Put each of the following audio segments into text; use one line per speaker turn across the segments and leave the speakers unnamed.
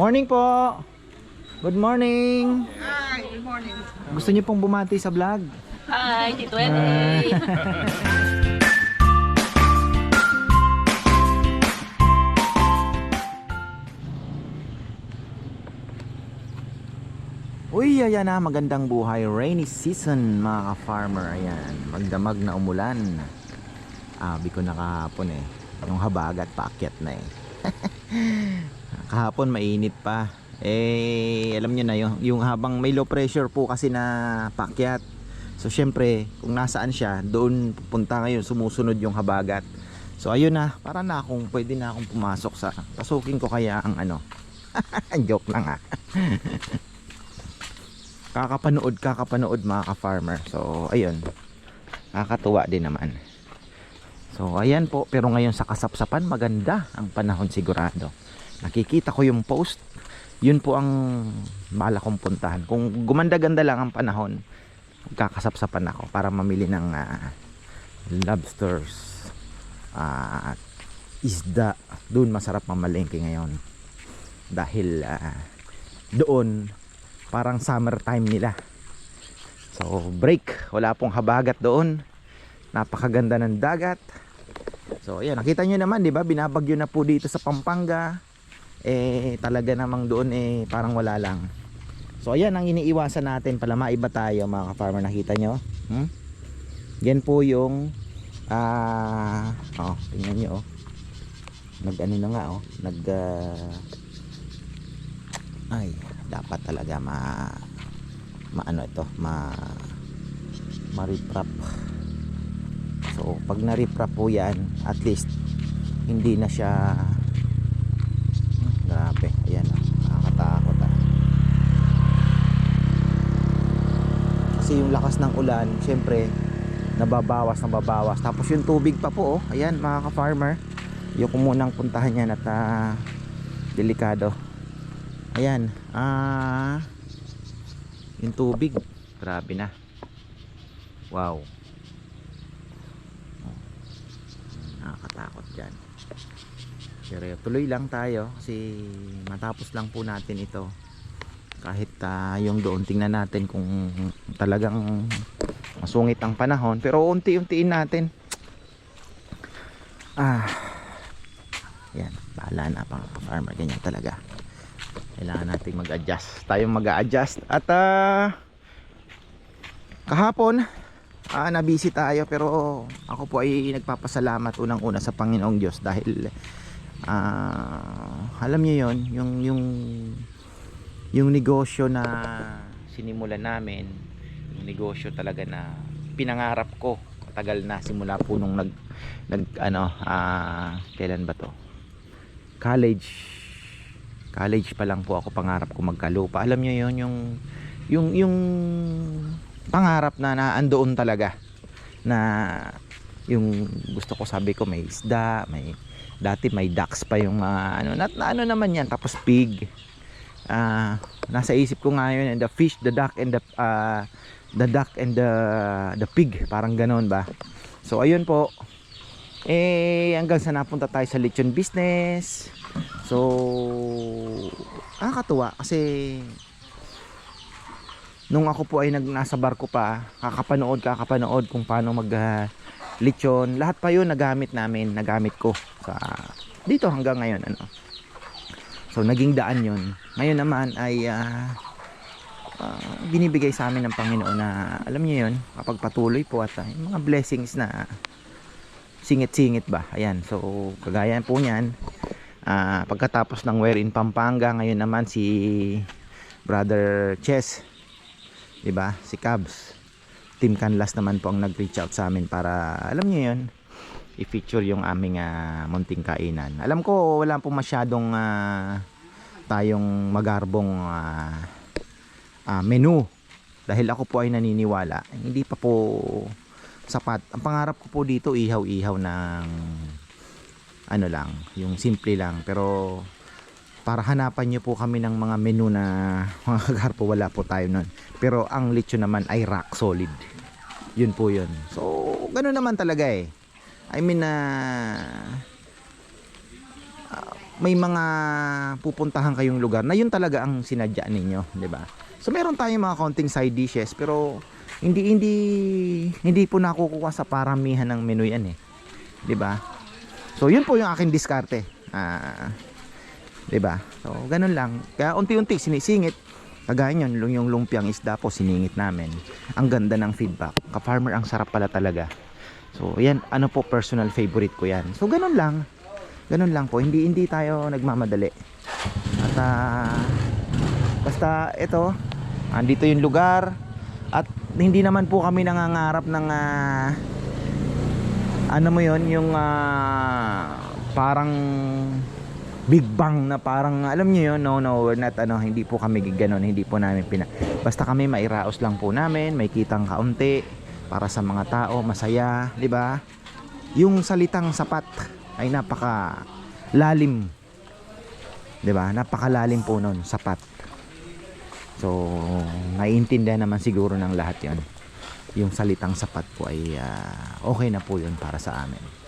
Morning po. Good morning.
Hi, good morning.
Gusto niyo pong bumati sa vlog?
Hi, Tito Ede.
Uy, ayan na, magandang buhay. Rainy season, mga ka-farmer. Ayan, magdamag na umulan. Abi ko na kahapon eh. Yung habagat, paakyat na eh. kahapon mainit pa. Eh, alam nyo na, yung, yung habang may low pressure po kasi na paakyat. So, syempre, kung nasaan siya, doon pupunta ngayon, sumusunod yung habagat. So, ayun na, para na akong, pwede na akong pumasok sa, pasukin ko kaya ang ano. Joke lang ah kakapanood kakapanood mga ka-farmer so ayun nakakatuwa din naman so ayan po pero ngayon sa kasapsapan maganda ang panahon sigurado nakikita ko yung post. Yun po ang bala kong puntahan. Kung gumanda-ganda lang ang panahon kakasapsapan ako para mamili ng ah, lobsters at isda. Doon masarap mamalengke ngayon. Dahil ah, doon parang summertime nila. So break. Wala pong habagat doon. Napakaganda ng dagat. So ayan nakita nyo naman di ba? Binabagyo na po dito sa Pampanga eh talaga namang doon eh parang wala lang. So ayan ang iniiwasan natin pala. Maiba tayo mga ka-farmer. Nakita nyo? Hmm? yan po yung ah oh tingnan nyo oh. Nag ano na nga oh. Nag ah, ay dapat talaga ma maano ito ma ma-reprap so pag na-reprap po yan at least hindi na siya Hmm, grabe ayan o nakakatakot ah kasi yung lakas ng ulan syempre nababawas nababawas. Tapos yung tubig pa po oh. Ayan mga ka-farmer. Yung ko munang puntahan yan at ah, delikado. Ayan ah yung tubig. Grabe na. Wow. Nakakatakot dyan pero tuloy lang tayo kasi matapos lang po natin ito kahit ah, yung doon tingnan natin kung talagang masungit ang panahon. Pero unti-untiin natin. Ah. Yan bahala na pang farmer ganyan talaga. Kailangan nating mag-adjust. Tayong mag-adjust at ah kahapon ah, nabisi tayo. Pero ako po ay nagpapasalamat unang una sa Panginoong Diyos dahil ah, alam niyo yon yung yung yung negosyo na sinimulan namin yung negosyo talaga na pinangarap ko tagal na simula po nung nag, nag ano ah, kailan ba to? College. College pa lang po ako pangarap ko magkalupa. Alam niyo yon yung yung yung pangarap na naandoon talaga na yung gusto ko sabi ko may isda may dati may ducks pa yung mga ano na, na ano naman yan tapos pig ah nasa isip ko ngayon the fish the duck and the ah, the duck and the the pig. Parang ganoon ba? So ayun po. Eh hanggang sa napunta tayo sa lechon business. So nakakatuwa kasi nung ako po ay nag, nasa barko pa kakapanood kakapanood kung paano mag ah, lechon. Lahat pa yun nagamit namin nagamit ko sa dito hanggang ngayon ano so naging daan yun. Ngayon naman ay ah, ah, binibigay sa amin ng Panginoon na alam niyo yun kapag patuloy po at yung mga blessings na singit-singit ba? Ayan. So kagaya po niyan ah, pagkatapos ng Where in Pampanga ngayon naman si brother Chess 'di ba? Si Cubs. Team Canlas naman po ang nag-reach out sa amin para alam niyo yun i-feature yung aming ah, munting kainan. Alam ko wala po masyadong ah, tayong magarbong ah, ah, menu. Dahil ako po ay naniniwala hindi pa po sapat. Ang pangarap ko po dito ihaw-ihaw ng ano lang yung simple lang. Pero para hanapan nyo po kami ng mga menu na mga kagarpo wala po tayo nun. Pero ang lechon naman ay rock solid. Yun po yun. So ganoon naman talaga eh I mean na may mga pupuntahan kayong lugar na yun talaga ang sinadya ninyo, 'di ba? So meron tayong mga konting side dishes pero hindi hindi hindi po nakukuha sa paramihan ng menu yan eh. 'Di ba? So yun po yung aking diskarte. Ah, 'di ba? So ganun lang. Kaya unti-unti sinisingit. Kagaya yun, yung lumpiang isda po siningit namin. Ang ganda ng feedback. Ka-farmer ang sarap pala talaga. So yan, ano po personal favorite ko yan. So ganun lang. Ganun lang po. Hindi hindi tayo nagmamadali. At ah, basta ito, andito yung lugar at hindi naman po kami nangangarap ng ah, ano mo yon yung ah, parang big bang na parang alam niyo yun no no we're not ano hindi po kami ganoon hindi po namin pina basta kami mairaos lang po namin may kitang kaunti para sa mga tao masaya di ba yung salitang sapat ay napaka lalim di ba napakalalim po nun sapat so naiintindihan naman siguro ng lahat yon yung salitang sapat po ay ah, okay na po yun para sa amin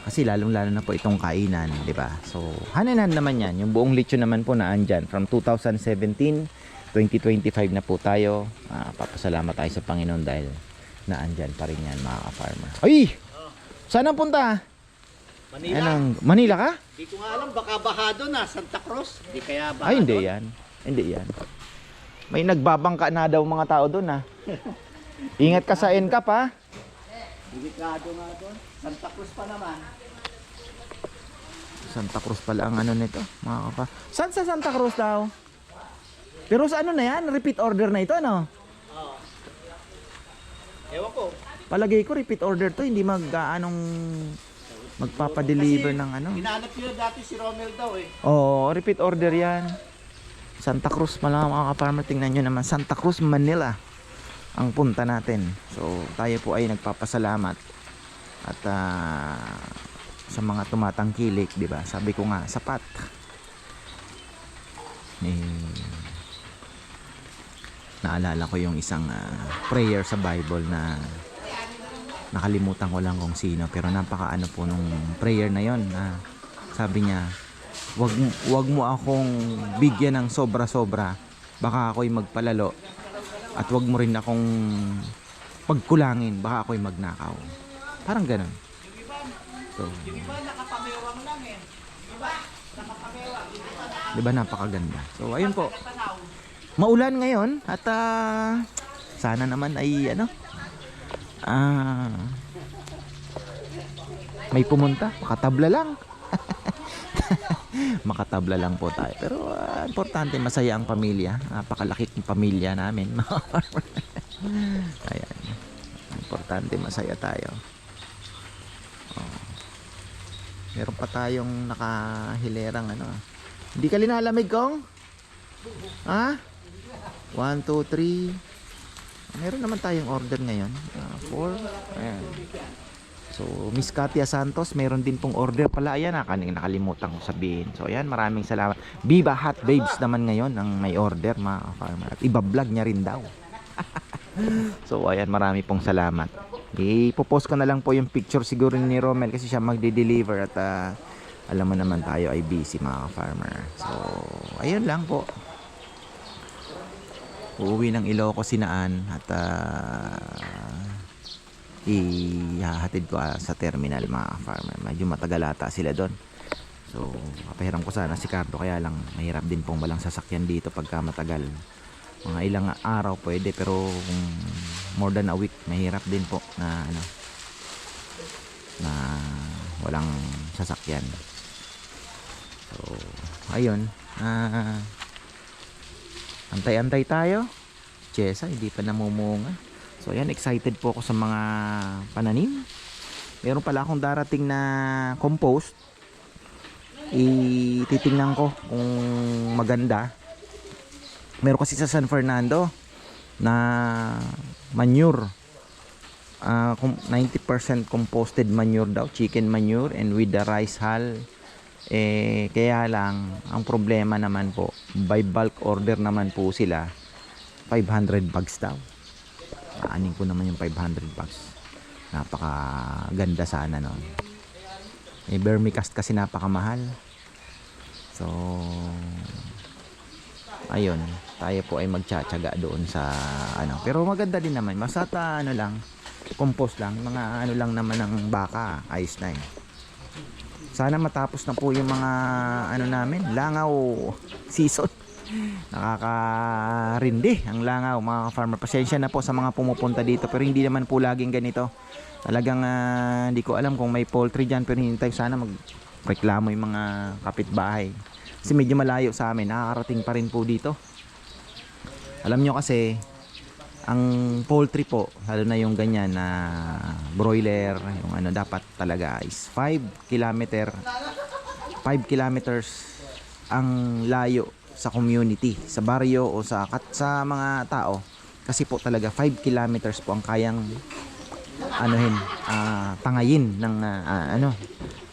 kasi lalong lalo na po itong kainan, di ba? So, haninan naman yan. Yung buong lechon naman po na andyan. From 2017, 2025 na po tayo. Ah, papasalamat tayo sa Panginoon dahil na andyan pa rin yan mga ka-farmer. Ay! Saan ang punta?
Manila.
Anong, Manila ka?
Di ko nga alam, baka bahado na, Santa Cruz. Di kaya bahado.
Ay, hindi yan. Hindi yan. May nagbabangka na daw mga tao doon ah. Ingat ka sa NCAP ha.
Delikado nga doon. Santa Cruz pa naman.
Santa Cruz pala ang ano nito, mga kapa. Saan sa Santa Cruz daw? Pero sa ano na yan? Repeat order na ito, ano?
Oo. Ewan ko.
Palagay ko repeat order to, hindi mag ah, anong magpapadeliver ng ano.
Hinanap nyo dati si Romel daw eh.
Oo, repeat order yan. Santa Cruz pala mga ka-farmer. Tingnan nyo naman, Santa Cruz, Manila ang punta natin. So, tayo po ay nagpapasalamat at ah, sa mga tumatangkilik, di ba? Sabi ko nga, sapat. Eh, naalala ko yung isang ah, prayer sa Bible na nakalimutan ko lang kung sino. Pero napaka ano po nung prayer na yon na sabi niya wag wag mo akong bigyan ng sobra-sobra. Baka ako'y magpalalo at wag mo rin akong pagkulangin. Baka ako'y magnakaw. Parang ganun. So di ba napakaganda? So ayun po maulan ngayon at ah, sana naman ay ano ah may pumunta. Makatabla lang. Makatabla lang po tayo. Pero ah, importante masaya ang pamilya. Napakalaki ng pamilya namin ayan. Importante masaya tayo. Oh. meron pa tayong nakahilerang ano? Hindi ka linalamig kong? Ha 1, 2, 3 Meron naman tayong order ngayon. 4. ayan. So, Miss Katia Santos, meron din pong order pala. Ayan, ah, kaning nakalimutan ko sabihin. So, ayan, maraming salamat. Viva Hot Babes naman ngayon ang may order, mga farmer. At iba-vlog niya rin daw. so, ayan, marami pong salamat. Ipopost ko na lang po yung picture siguro ni Romel kasi siya magde-deliver at ah, alam mo naman tayo ay busy mga farmer. So, ayun lang po. Uuwi ng Ilocos sinaan at ah, ihahatid ko ah, sa terminal mga farmer. Medyo matagal ata sila doon. So, kapahiram ko sana si Cardo kaya lang mahirap din pong walang sasakyan dito pagka matagal. Mga ilang araw pwede pero kung more than a week mahirap din po na ano na walang sasakyan. So, ayun. Ah, Antay-antay tayo. Chesa, hindi pa namumunga. So, ayan, excited po ako sa mga pananim. Meron pala akong darating na compost. Ititingnan ko kung maganda. Meron kasi sa San Fernando na manure. Ah, kum- 90% composted manure daw, chicken manure and with the rice hull eh, kaya lang, ang problema naman po, by bulk order naman po sila, 500 bags daw. Aanin ko naman yung 500 bags. Napaka ganda sana nun. Eh, vermicast kasi napakamahal. So, ayun, tayo po ay magtsatsaga doon sa ano. Pero maganda din naman. Masata ano lang, compost lang, mga ano lang naman ng baka, ayos na eh. Sana matapos na po yung mga ano namin, langaw season. Nakakarindi ang langaw mga farmer. Pasensya na po sa mga pumupunta dito pero hindi naman po laging ganito. Talagang ah, hindi ko alam kung may poultry dyan pero hindi tayo sana magreklamo yung mga kapitbahay. Kasi medyo malayo sa amin, nakakarating pa rin po dito. Alam nyo kasi, ang poultry po, lalo na yung ganyan na broiler, yung ano dapat talaga is 5 kilometer 5 kilometers ang layo sa community, sa baryo o sa kat sa mga tao. Kasi po talaga 5 kilometers po ang kayang anuhin, ah, tangayin ng ah, ah, ano,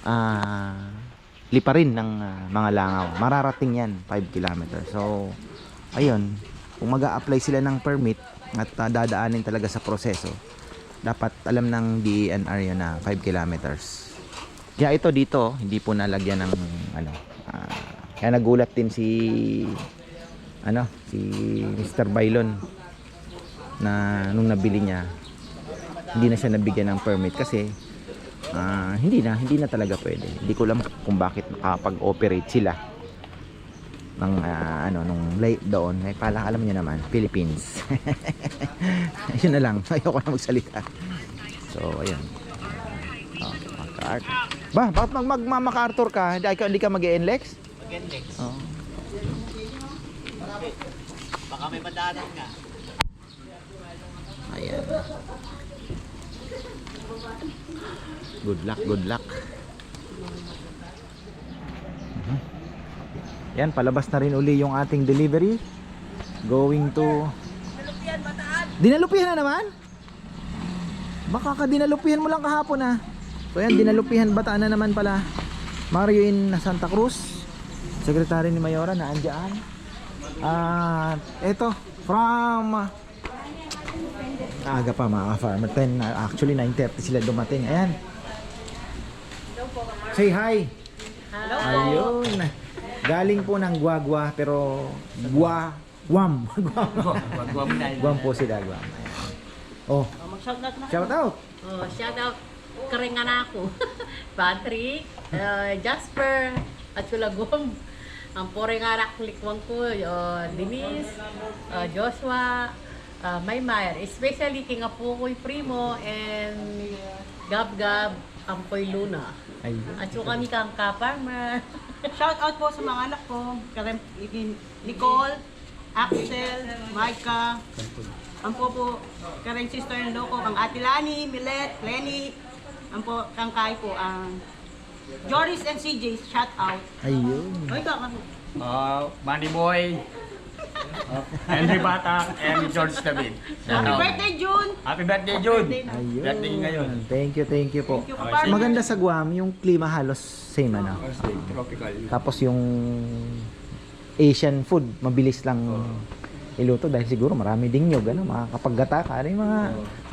ah, liparin ng ah, mga langaw. Mararating yan 5 kilometers. So, ayun, kung mag apply sila ng permit at ah, dadaanin talaga sa proseso, dapat alam ng DENR yun na 5 kilometers. Kaya ito dito, hindi po nalagyan ng ano, ah, kaya nagulat din si ano, si Mr. Bailon na nung nabili niya hindi na siya nabigyan ng permit kasi ah, hindi na hindi na talaga pwede. Hindi ko alam kung bakit nakapag-operate sila ng ah, ano nung late doon eh pala alam niyo naman Philippines yun na lang ayoko na magsalita so ayun MacArthur. ba bakit mag, mag ma- MacArthur ka hindi ka, hindi ka mag enlex
Mag-index.
oh.
Baka may madaanan nga.
ayan good luck good luck yan palabas na rin uli yung ating delivery. Going to dinalupihan na naman? Baka ka dinalupihan mo lang kahapon ah. So yan dinalupihan bataan na naman pala. Mario in Santa Cruz sekretary ni Mayora na andyan at eto from aga pa mga farmer 10 uh, actually 9.30 sila dumating. Ayan. Say hi.
Hello.
ayun galing po ng Guagua pero Gua Guam Guam Guam po sila Guam ayan. oh
Oh, mag-shoutout na.
shout out
Oh, shoutout. Karingan ako. Patrick, uh, Jasper, at Sulagom. Ang pore nga anak likwang ko, uh, Denise, uh, Joshua, uh, Maymar. Especially king Apukoy Primo and Gab Gab Ampoy Luna.
ayun
At so kami kang ka-farmer.
Shout out po sa mga anak ko, Karen, Nicole, Axel, Micah, ang po po, Karen sister ng ko, kang Ate Lani, Milet, Lenny, ang po, kang Kai po, ang Joris and CJ, shout out.
ayun.
Oy, ka, ka.
Uh, Manny Boy, Henry Batak, and George David.
Happy birthday, June!
Happy birthday, June!
ayun
Birthday ngayon.
thank you thank you po
Thank you, ka-farmer.
maganda sa Guam yung klima halos same ano
Tropical.
Tapos yung Asian food, mabilis lang iluto dahil siguro marami ding nyog, ano, mga kapag gata ka, ano yung mga,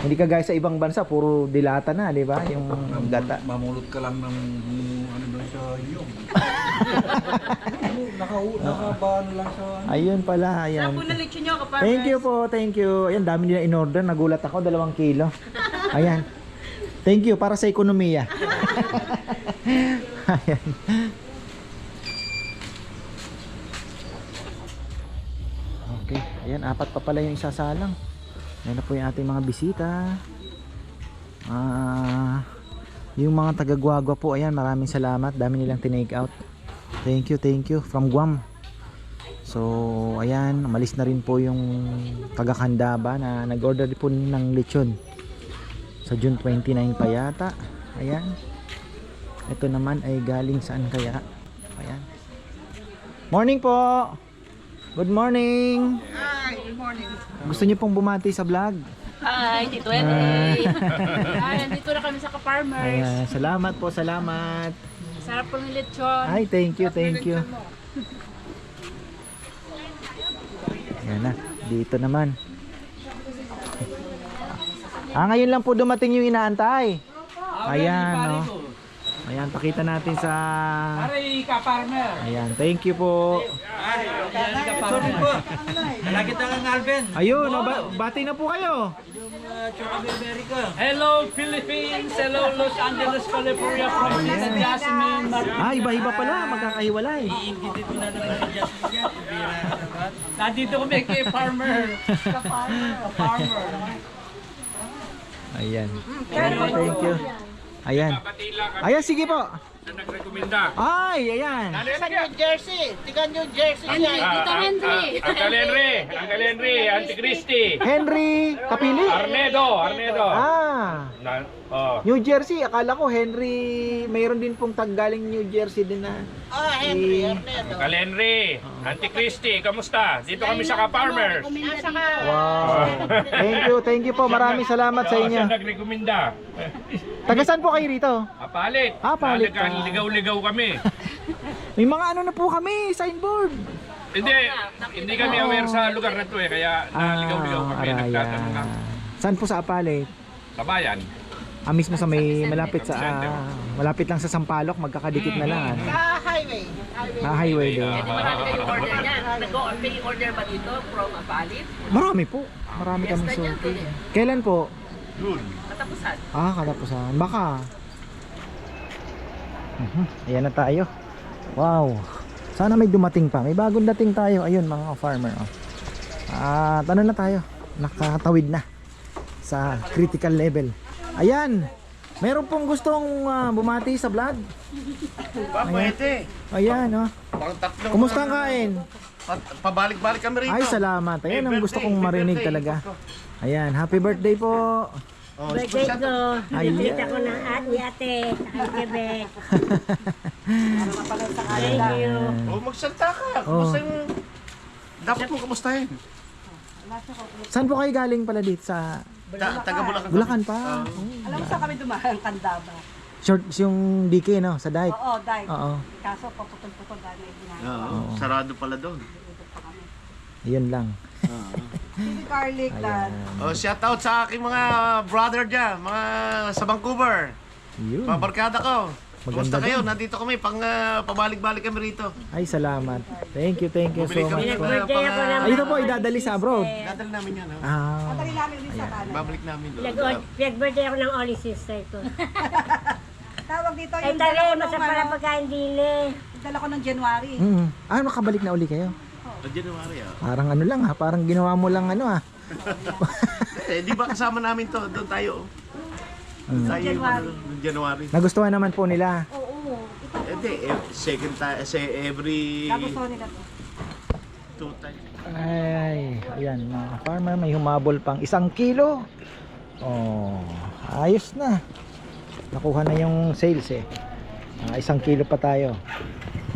hindi ka gaya sa ibang bansa, puro dilata na, di ba? Yung gata.
Mamulot ka lang ng ano doon sa inyong. Naka, nakabano lang sa ano.
Ayun pala, ayan.
po na lechon nyo, ka
Thank you po, thank you. Ayan, dami nila in order, nagulat ako, dalawang kilo. Ayan. Thank you, para sa ekonomiya. ayan. Okay, ayan, apat pa pala yung isasalang. Ayan na po yung ating mga bisita. Ah, yung mga taga-guagua po, ayan, maraming salamat. Dami nilang tinake out. Thank you, thank you. From Guam. So, ayan, malis na rin po yung taga Candaba na nag-order po ng lechon. Sa June 29 pa yata. Ayan. Ito naman ay galing saan kaya? Ayan. Morning po! Good morning!
Hi, good morning.
Gusto niyo pong bumati sa vlog?
Hi, Tito Ede. Hi, nandito na kami sa ka-farmers.
Ayan, salamat po, salamat.
Sarap po ng lechon.
Ay, thank you, thank you. Ayan na, dito naman. Ah, ngayon lang po dumating yung inaantay. Ayan, no. Ayan, pakita natin sa...
Aray ka, farmer.
Ayan, thank you po.
Sorry po. Lagi talang Alvin.
Ayun, oh, ba- bati na po kayo.
Hello, Philippines. Hello, Los Angeles, California. From Tita Jasmine.
Ah, iba-iba pala, magkakahiwalay.
Nandito kami kay farmer. farmer.
Ayan. Thank you, thank you. Ayan. Ayan, sige po.
Nagrekomenda.
Ay, ayan.
Henry, Tito Henry.
Uncle Henry, Uncle Henry, Auntie Christy,
Henry Kapili.
Arnedo, Arnedo.
Ah,
Na, oh.
New Jersey. Akala ko Henry, mayroon din pong taggaling New Jersey din na. Ah, Henry,
Uncle Henry, Auntie Christy, kamusta? Dito kami sa ka-farmers.
Wow. Thank you, thank you po. Maraming salamat sa
Oh,
inyo.
siya nagrekomenda.
Taga saan po kayo rito?
Apalit.
Ah, palit ka.
Ligaw-ligaw kami.
May mga ano na po kami, signboard.
hindi, hindi kami aware sa lugar na to eh, kaya naligaw-ligaw kami.
araya.
Nagtatanong ng
Saan po sa Apalit?
kabayan.
Ah, mismo sa may malapit sa ah, malapit lang sa Sampaloc, magkakadikit na lang. Ano?
Sa highway.
Ah, highway doon.
Hindi mo natin kayo order niyan. Nag-pay order ba dito from Apalit?
Marami po. Marami kami
niyan
so.
eh.
Kailan po?
Katapusan.
Ah, katapusan. Baka. Mhm, Ayan na tayo. Wow. Sana may dumating pa. May bagong dating tayo. Ayun mga farmer. Oh. At ano na tayo? Nakatawid na sa critical level. Ayan. Meron pong gustong ah, bumati sa vlog.
Pwede.
Ayan, oh. Kumusta ang kain?
Pabalik-balik kami rito.
Ay, salamat. Ayan ang gusto kong marinig talaga. Ayan, happy birthday po.
Oh,
Birthday ko.
Ayan.
Bibit ako ng at ni ate. Quebec. Thank you.
oh, magsalta ka.
Oh.
Kumusta yung... Dapat mo kumustahin.
Saan po kayo galing pala dito sa
Ta taga Bulacan.
Bulacan pa?
Alam mo saan kami dumaan? Tandaba.
Short yung DK no, sa dike.
Oo, dahil.
Oo.
Kaso paputol-putol dahil may ginagawa.
Oo, sarado pala doon.
Yun lang.
Chili garlic na.
Oh, shout out sa aking mga brother dyan, mga sa Vancouver.
Yun.
Mga barkada ko. Kumusta
Maganda
kayo?
doon.
Nandito kami, pang ah, pabalik-balik kami rito.
Ay, salamat. Thank you, thank you so
Bumili kami
much.
ng
po.
Birthday ako ng
Ay, ito po, idadali sa abroad.
Dadal namin yan. Oh.
Ah,
Dali namin din sa kanan.
Babalik namin doon.
Pinag-birthday ako ng only sister ko.
Tawag dito
Ay,
yung
tali,
dala ko
masa
nung
para
ano,
pagkain dili.
yung dala ko ng January.
mm. ah, makabalik na uli kayo.
Oh, January ah.
Parang ano lang ha, parang ginawa mo lang ano ah.
Eh, di ba kasama namin to? Doon tayo. oh. Doon tayo yung ano, noong January.
Nagustuhan naman po nila.
Oo.
Eh, di, eh, second time, say every
Tapos so nila to.
two times.
Ay, ayan mga farmer, may humabol pang isang kilo. Oh, ayos na. Nakuha na yung sales eh. Ah, isang kilo pa tayo.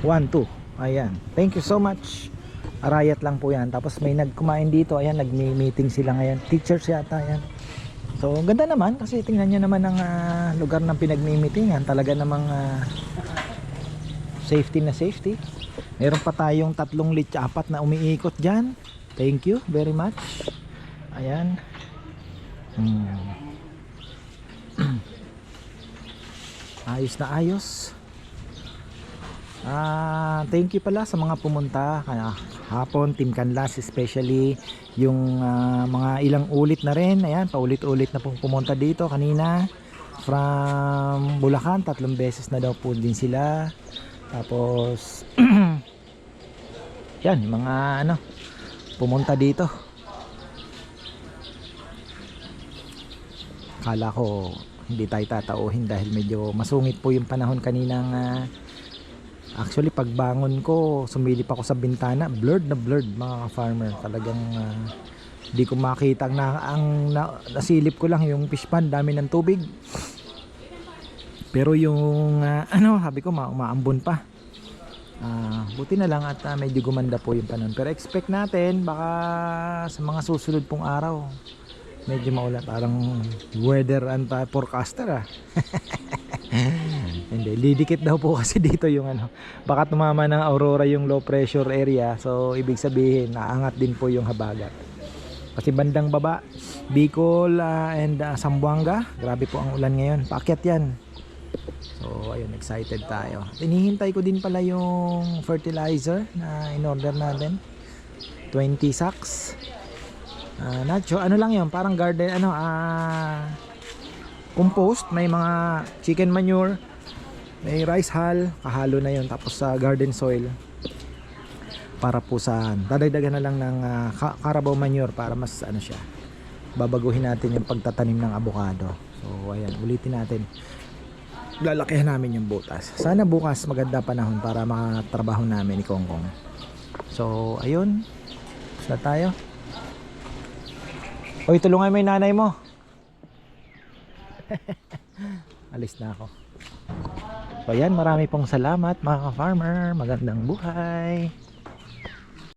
One, two. Ayan. Thank you so much. Arayat lang po yan. Tapos may nagkumain dito. Ayan, nag-meeting sila ngayon. Teachers yata yan. So, ang ganda naman kasi tingnan nyo naman ang ah, lugar ng pinag-meetingan. Talaga namang ah, safety na safety. Meron pa tayong tatlong lich apat na umiikot dyan. Thank you very much. Ayan. Hmm. ayos na ayos. Ah, thank you pala sa mga pumunta kaya hapon Team Canlas especially yung ah, mga ilang ulit na rin. Ayan, paulit-ulit na pong pumunta dito kanina from Bulacan, tatlong beses na daw po din sila. Tapos yan, mga ano pumunta dito. Kala ko hindi tayo tatauhin dahil medyo masungit po yung panahon kaninang ah, actually pagbangon ko sumilip ako sa bintana. Blurred na blurred mga farmer. Talagang ah, hindi ko makita. Ang, ang na- nasilip ko lang yung fish pond dami ng tubig. Pero yung ah, ano sabi ko ma umaambon pa. Ah, buti na lang at ah, medyo gumanda po yung panahon. Pero expect natin baka sa mga susunod pong araw medyo maulan. Parang weather and ah, forecaster ah. Hindi, lidikit daw po kasi dito yung ano. Baka tumama ng aurora yung low pressure area. So ibig sabihin naangat din po yung habagat. Kasi bandang baba, Bicol ah, and ah, Zamboanga, grabe po ang ulan ngayon. Paakyat yan. So, ayun, excited tayo. Inihintay ko din pala yung fertilizer na in-order natin. 20 sacks. Ah, nacho, ano lang yun, parang garden, ano, ah, compost, may mga chicken manure, may rice hull, kahalo na yun, tapos sa garden soil. Para po sa dadagdagan na lang ng ah, ka- carabao manure para mas ano siya babaguhin natin yung pagtatanim ng avocado so ayan ulitin natin. Lalakihan namin yung butas. Sana bukas maganda panahon para makatrabaho namin ni Kongkong. So ayun. Na tayo. Oy, tulungan mo yung nanay mo. Alis na ako so ayan marami pong salamat mga ka-farmer. Magandang buhay